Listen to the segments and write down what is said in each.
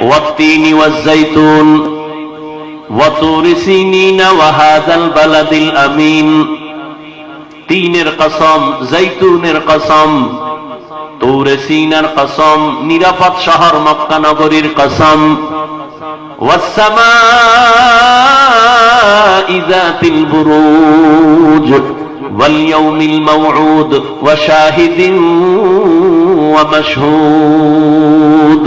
والتين والزيتون وطور سينين وهذا البلد الأمين তিনের কসম জৈতুনের কসম তৌরে সিনার কসম নিরাপদ শহর মক্কা নগরীর কসম والسماء ذات البروج واليوم الموعود وشاهد ومشهود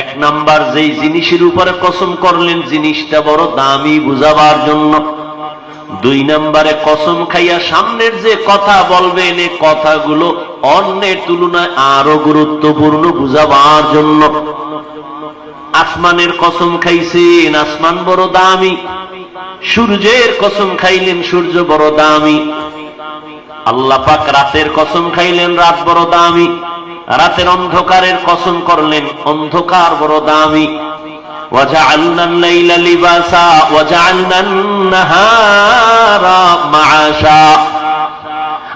এক নাম্বার যেই জিনিসের উপরে কসম করলেন, জিনিসটা বড় দামি বুঝাবার জন্য। দুই নম্বরে কসম খাইয়া সামনের যে কথা বলবেন এই কথাগুলো অন্যের তুলনায় আরও গুরুত্বপূর্ণ বুঝাবার জন্য। আসমানের কসম খাইছেন, আসমান বড় দামি। সূর্যের কসম খাইলেন, সূর্য বড় দামি। আল্লাহ পাক রাতের কসম খাইলেন, রাত বড় দামি। রাতের অন্ধকারের কসম করলেন, অন্ধকার বড় দামি।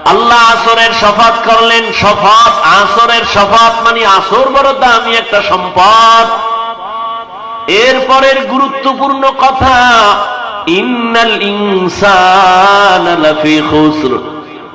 আল্লাহ আসরের সফাত করলেন সফাত আসরের সফাত মানে আসর বড় দামি একটা সম্পদ। এরপরের গুরুত্বপূর্ণ কথা, ইন্নাল ইনসান লাফি খুসর।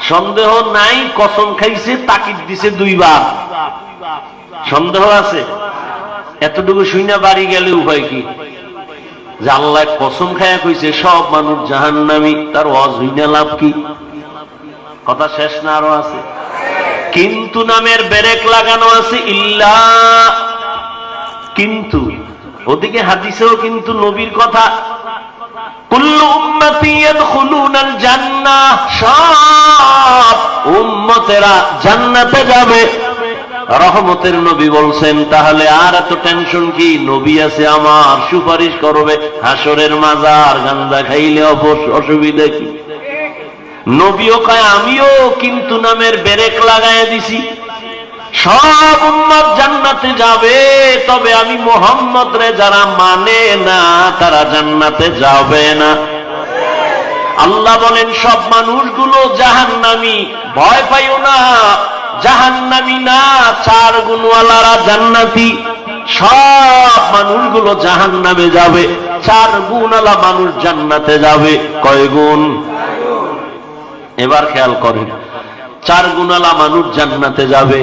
সন্দেহ নাই, কসম খাইছে, তাকিদ দিছে দুইবার। সন্দেহ আছে? এতটুকু শুইনা বাড়ি গেলে উপায় কি? যে আল্লাহ কসম খায়া কইছে, সব মানুষ জাহান্নামী, তার অজ হইনা লাভ কি? কথা শেষ না আরও আছে? কিন্তু নামের বেরেক লাগানো আছে ইল্লা। কিন্তু, ওদিকে হাদিসেও কিন্তু নবীর কথা জান্নাতে যাবে। রহমতের নবী বলছেন, তাহলে আর এত টেনশন কি? নবী আছে আমার, সুপারিশ করবে। হাসরের মাজার গান্দা খাইলে অসুবিধা কি? নবীও কয়, আমিও কিন্তু নামের বেরেক লাগায় দিছি। সব উম্মত জান্নাতে যাবে, তবে আমি মোহাম্মদ রে যারা মানে না, তারা জান্নাতে যাবে না। আল্লাহ বলেন, সব মানুষগুলো জাহান্নামি, ভয় পাইও না। জাহান্নামি না চার গুণওয়ালারা জান্নাতি। সব মানুষগুলো জাহান্নামে যাবে চার গুণওয়ালা মানুষ জান্নাতে যাবে। কয় গুণ এবার খেয়াল করেন। চার গুণালা মানুষ জান্নাতে যাবে।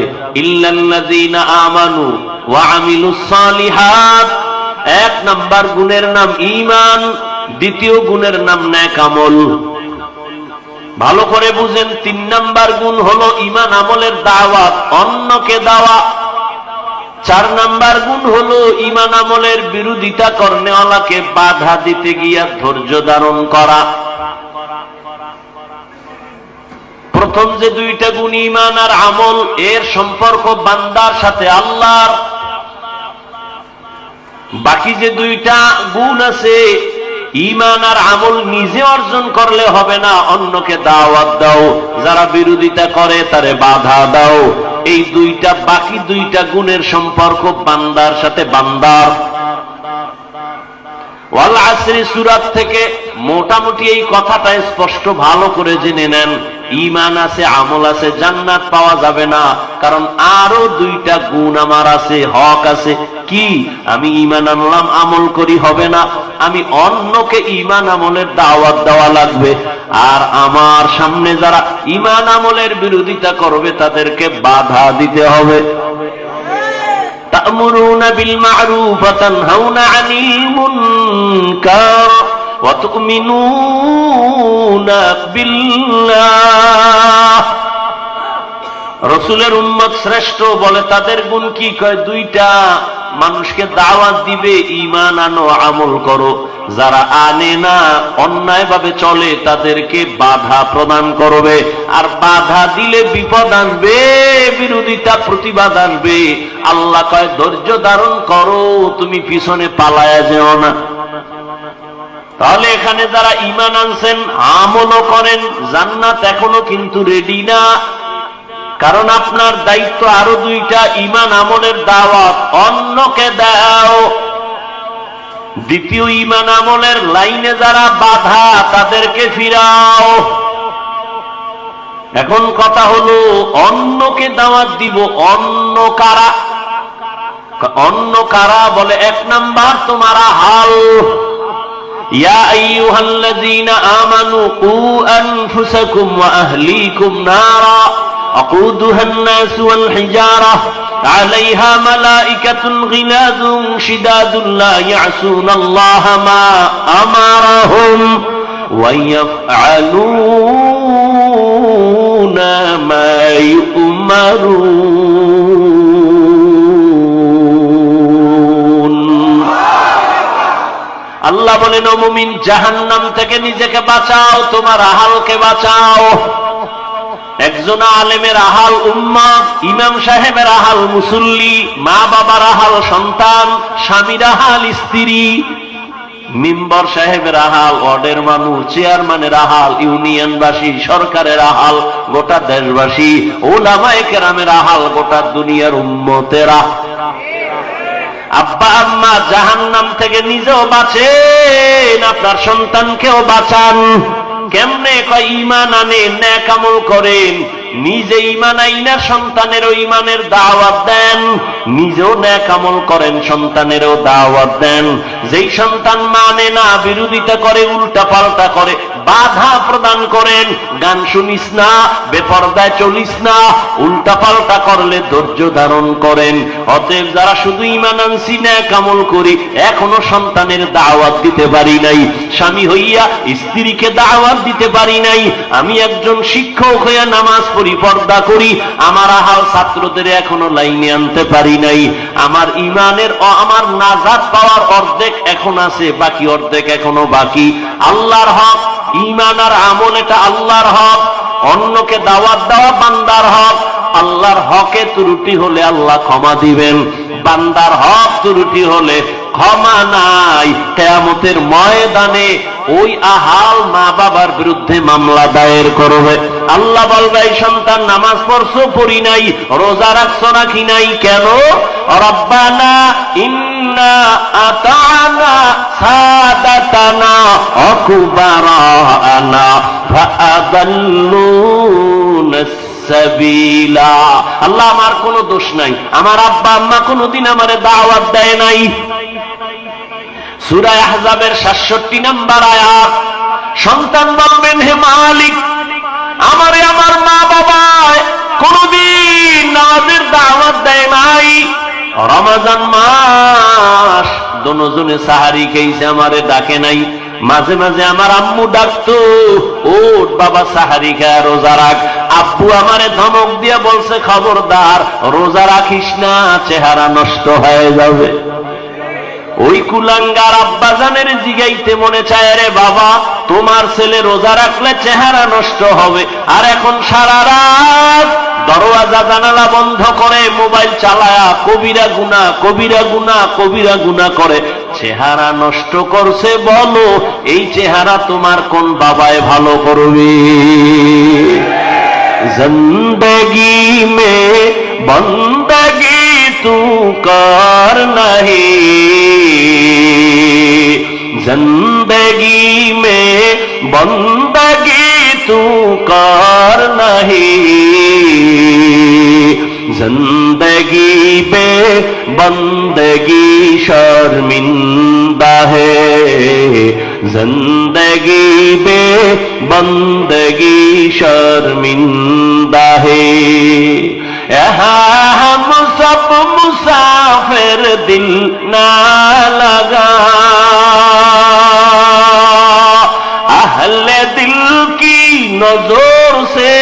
এক নাম্বার গুণের নাম ঈমান, দ্বিতীয় গুণের নাম নেক আমল। ভালো করে বুঝেন, তিন নাম্বার গুণ হলো ইমান আমলের দাওয়াত, অন্যকে দেওয়া। চার নাম্বার গুণ হলো ইমান আমলের বিরোধিতা করনেওয়ালাকে বাধা দিতে গিয়া ধৈর্য ধারণ করা। প্রথম যে দুইটা গুণ ইমান আর আমল, এর সম্পর্ক বান্দার সাথে আল্লাহর। বাকি যে দুইটা গুণ আছে ইমান আর আমল নিজে অর্জন করলে হবে না, অন্যকে দাওয়াত দাও। যারা বিরোধিতা করে, তারে বাধা দাও। এই দুইটা, বাকি দুইটা গুণের সম্পর্ক বান্দার সাথে বান্দার। ওয়াল আসরি সুরাত থেকে মোটামুটি এই কথাটা স্পষ্ট ভালো করে জেনে নেন। ইমান আছে আমল আছে জান্নাত পাওয়া যাবে না কারণ আরো দুইটা গুণ আমার আছে হক আছে কি আমি ইমান আনলাম আমল করি হবে না আমি অন্যকে ইমান আমলের দাওয়াত দেওয়া লাগবে আর আমার সামনে যারা ইমান আমলের বিরোধিতা করবে তাদেরকে বাধা দিতে হবে تأمرون بالمعروف وتنهون عن المنكر وتؤمنون بالله রসুলের উম্মত শ্রেষ্ঠ বলে তাদের গুণ কি কয় দুইটা মানুষকে দাওয়াত দিবে ইমান আনো আমল করো যারা আনে না অন্যায় ভাবে চলে তাদেরকে বাধা প্রদান করবে আর বাধা দিলে বিপদ আনবে বিরোধিতা প্রতিবাদ আনবে আল্লাহ কয় ধৈর্য ধারণ করো তুমি পিছনে পালায়া যেও না তাহলে এখানে যারা ইমান আনছেন, আমলও করেন, জান্নাত এখনও কিন্তু রেডি না। কারণ আপনার দায়িত্ব আরও দুইটা ইমান আমলের দাওয়াত। অন্যকে দাও। দ্বিতীয় ইমান আমলের লাইনে যারা বাধা, তাদেরকে ফিরাও। এখন কথা হলো, অন্যকে দাওয়াত দিব, অন্য কারা? অন্য কারা বলে, এক নাম্বার তোমারা হাল يا أيها الذين آمنوا قوا أنفسكم وأهليكم نارا أقودها الناس والحجارة عليها ملائكة غلاد شداد لا يعصون الله ما أمرهم ويفعلون ما يؤمرون বলেন মুমিন, জাহান্নাম থেকে নিজেকে বাঁচাও, তোমার আহালকে বাঁচাও। একজন আলেমের আহাল উম্মা, ইমাম সাহেবের আহাল মুসল্লি, মা বাবার আহাল সন্তান, স্বামীর আহাল স্ত্রী, মিম্বর সাহেবের আহাল, ওয়ার্ডের মানুষ, চেয়ারম্যানের আহাল, ইউনিয়নবাসী, সরকারের আহাল, গোটা দেশবাসী, ওলামায়ে কেরামের আহাল, গোটা দুনিয়ার উম্মতেরা। আব্বা আম্মা জাহান্নাম থেকে নিজেও বাঁচেন, আপনার সন্তানকেও বাঁচান। কেমনে কয় ইমান আনে, ন্যাক করেন। নিজে ইমান আইনা সন্তানেরও ইমানের দাওয়াত দেন। নিজেও ন্যাক আমল করেন, সন্তানেরও দাওয়াত দেন। যেই সন্তান মানে না, বিরোধিতা করে উল্টা পাল্টা করে বাধা প্রদান করেন। গান শুনিস না, বেপরদায় চলিস না উল্টা পাল্টা করলে ধৈর্য ধারণ করেন। অতএব যারা শুধু ইমান আনছি, ন্যাক আমল করি, এখনও সন্তানের দাওয়াত দিতে পারি নাই। স্বামী হইয়া স্ত্রীকে দাওয়াত দিতে পারি নাই। আমি একজন শিক্ষক হইয়া নামাজ পড়ি, পর্দা করি। আমার আহাল ছাত্রদের এখনও লাইনে আনতে পারি নাই। আমার ইমানের অ- আমার নাজাত পাওয়ার অর্ধেক এখন আছে, বাকি অর্ধেক এখনও বাকি। আল্লাহর হক ইমান আর আমল এটা আল্লাহর হক, অন্যকে দাওয়াত দেওয়া বান্দার হক। আল্লাহর হকে ত্রুটি হলে আল্লাহ ক্ষমা দিবেন। বান্দার হক ত্রুটি হলে ক্ষমা নাই। কেয়ামতের ময়দানে ওই আহাল মা বাবার বিরুদ্ধে মামলা দায়ের করবে। আল্লাহ বলবে, এই সন্তান নামাজ পড়ছো, পড়ি নাই, রোজা রাখছো রাখি নাই? কেন? রব্বানা আল্লাহ আমার কোনো দোষ নাই। আমার আব্বা আম্মা দাওয়াত দেয় নাই। সূরা আহজাবের 67 নাম্বার আয়াত, সন্তান বলবেন, হে মালিক, আমারে আমার মা বাবা কোনদিন নামাজের দাওয়াত দেয় নাই। রমাজান মাস দনোজনে সাহারি খেয়েছে, আমারে ডাকে নাই। মাঝে মাঝে আমার আম্মু ডাকতো ওট বাবা, সাহারি খায়, রোজা রাখ। আব্বু আমারে ধমক দিয়ে বলছে, খবরদার, রোজা রাখিস না, চেহারা নষ্ট হয়ে যাবে। ওই কুলাঙ্গার আব্বাজানের জিগাইতে মনে চায় রে বাবা, তোমার ছেলে রোজা রাখলে চেহারা নষ্ট হবে। আর এখন সারা রাত দরওয়াজা জানালা বন্ধ করে, মোবাইল চালায়া কবিরা গুনা কবিরা গুনা কবিরা গুনা করে। চেহারা নষ্ট করছে বলো, এই চেহারা তোমার কোন বাবায় ভালো করবে? জন্দগি মে বন্দগি তু কর নাহি? জন্দগি মে বন্দগি তু কর নাহি? जिंदगी पे बंदगी शर्मिंदा है जिंदगी पे बंदगी शर्मिंदा है यहाँ हम सब मुसाफिर दिल ना लगा अहले दिल की नजर से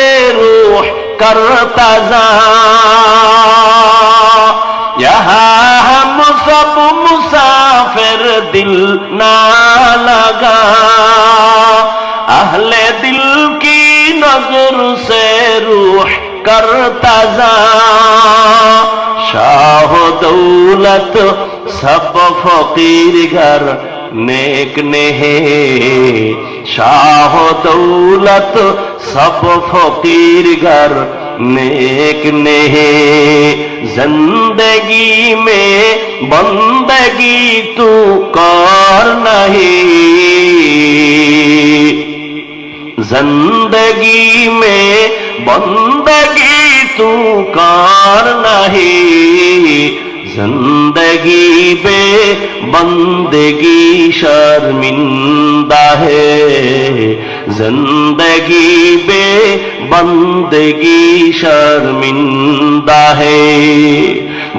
रूह करता जा यहाँ हम सब मुसाफिर दिल ना लगा अहले दिल की नजर से रूह करता जा शाह दौलत सब फकीर घर नेक नेहे, शाह दौलत, सब फकीर घर। नेक नेहे, ज़िंदगी में बंदगी तू कर नहीं। ज़िंदगी में बंदगी तू कार नहीं। زندگی بے بندگی شرمندہ ہے زندگی بے بندگی شرمندہ ہے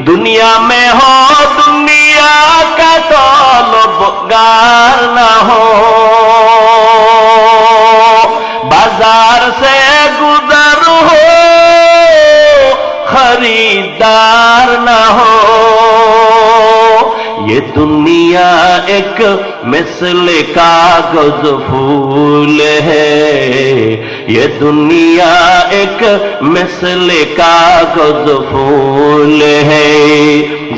دنیا میں ہو دنیا کا طلبگار نہ एक मिसल कागज़ फूल है। ये दुनिया एक मिसल कागज़ फूल है।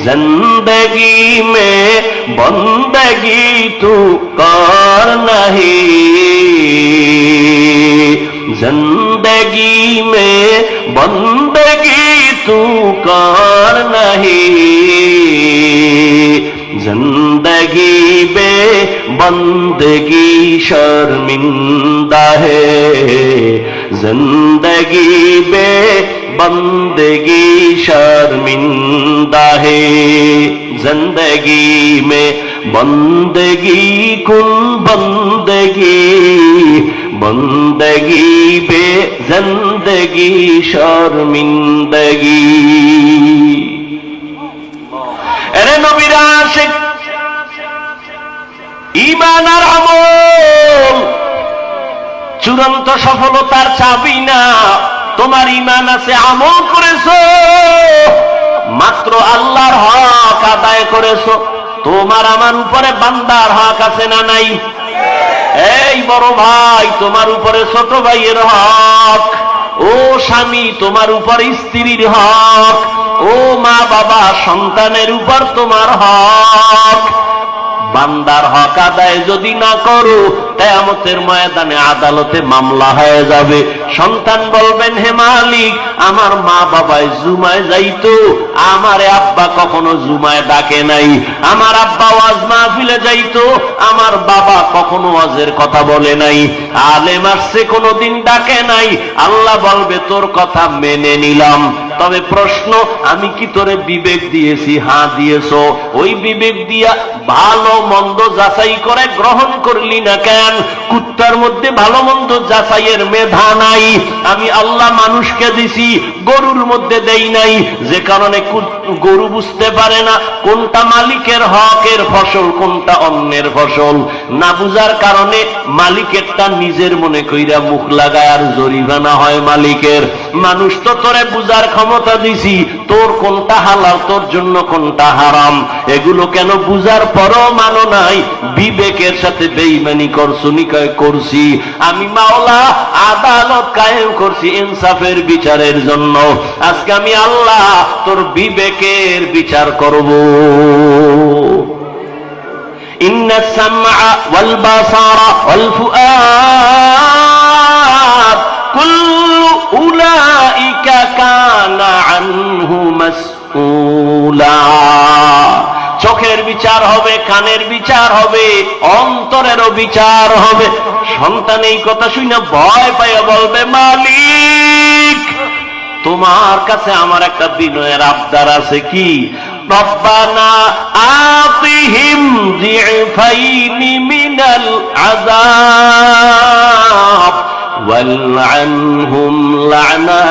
ज़िंदगी में बंदगी तू कर नहीं। ज़िंदगी में बंदगी तू कर नहीं। বে বন্দগি শর্মিন্দা হে। জিন্দগি বে বন্দগি শর্মিন্দা হে। জিন্দগি মে বন্দগি কুন বন্দগি? বন্দগি বে জিন্দগি শর্মিন্দগি। এরে নবীরা, শেখ ইমান আমল। চূড়ান্ত সফলতার চাবি না। তোমার ইমান আছে, আমল করেছ। মাত্র আল্লাহর হক আদায় করেছ। তোমার আমার উপরে বান্দার হক আছে না নাই? এই বড় ভাই, তোমার উপরে ছোট ভাইয়ের হক। ও স্বামী, তোমার উপর স্ত্রীর হক। ও মা বাবা সন্তানের উপর তোমার হক। বান্দার হক আদায় যদি না করো তেমতের ময়দানে আদালতে মামলা হয়ে যাবে। সন্তান বলবেন, হে মালিক, আমার মা বাবায় জুমায় যাইতো, আমার আব্বা কখনো জুমায় ডাকে নাই। আমার আব্বা ওয়াজ মাহফিলে যাইতো, আমার বাবা কখনো ওয়াজের কথা বলে নাই। আলেম আসছে, কোনোদিন ডাকে নাই। আল্লাহ বলবে, তোর কথা মেনে নিলাম। তবে প্রশ্ন, আমি কি তোরে বিবেক দিয়েছি? হা, দিয়েছ। ওই বিবেক দিয়া ভালো মন্দ যাচাই করে গ্রহণ করলি না কেন? কুত্তার মধ্যে ভালো মন্দ যাচাইয়ের মেধা নাই। আমি আল্লাহ মানুষকে দিছি, গরুর মধ্যে দেই নাই। যে কারণে কু- গরু বুঝতে পারে না কোনটা মালিকের হকের ফসল, কোনটা অন্যের ফসল। না বুঝার কারণে মালিকেরটা নিজের মনে কইরা মুখ লাগায় আর জরিমানা হয় মালিকের। মানুষ তো তোরে বুঝার ক্ষমতা দিছি, তোর কোনটা হালাল, তোর জন্য কোনটা হারাম। এগুলো কেন বুঝার পরও মানো নাই? বিবেকের সাথে বেইমানি করছ, নিকয় করছি। আমি মাওলা আদালত কায়েম করছি ইনসাফের বিচারের জন্য। আজকে আমি আল্লাহ তোর প্রত্যেকের বিচার করব। চোখের বিচার হবে, কানের বিচার হবে, অন্তরেরও বিচার হবে। সন্তান এই কথা শুনে ভয় পাইয়া বলবে, মালিক! তোমার কাছে আমার একটা বিনয়ের আবদার আছে কি রব্বানা আতিহিম জিফাইন মিনাল আযাব والعنهم لعنا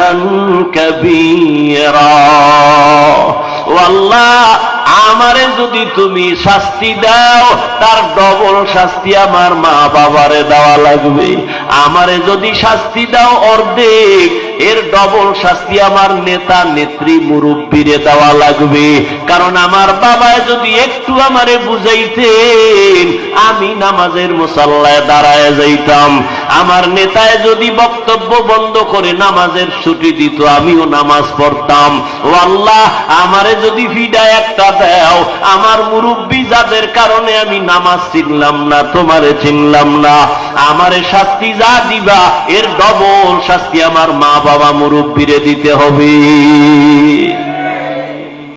كبيرا ও আল্লাহ আমারে যদি তুমি শাস্তি দাও তার ডবল শাস্তি আমার মা বাবারে দেওয়া লাগবে আমারে যদি শাস্তি দাও অর্ধেক এর ডবল শাস্তি আমার নেতা, নেত্রী, মুরব্বীরে দেওয়া লাগবে। কারণ আমার বাবায় যদি একটু আমারে বুঝাইতেন, আমি নামাজের মুসাল্লায় দাঁড়ায় যাইতাম। আমার নেতায় যদি বক্তব্য বন্ধ করে নামাজের ছুটি দিত, আমিও নামাজ পড়তাম। ও আল্লাহ আমারে যদি ফিডা একটা দাও, আমার মুরব্বী যাদের কারণে আমি নামাজ চিনলাম না, তোমারে চিনলাম না। আমারে শাস্তি যা দিবা, এর ডবল শাস্তি আমার মা বাবা মুরব্বীরে দিতে হবে।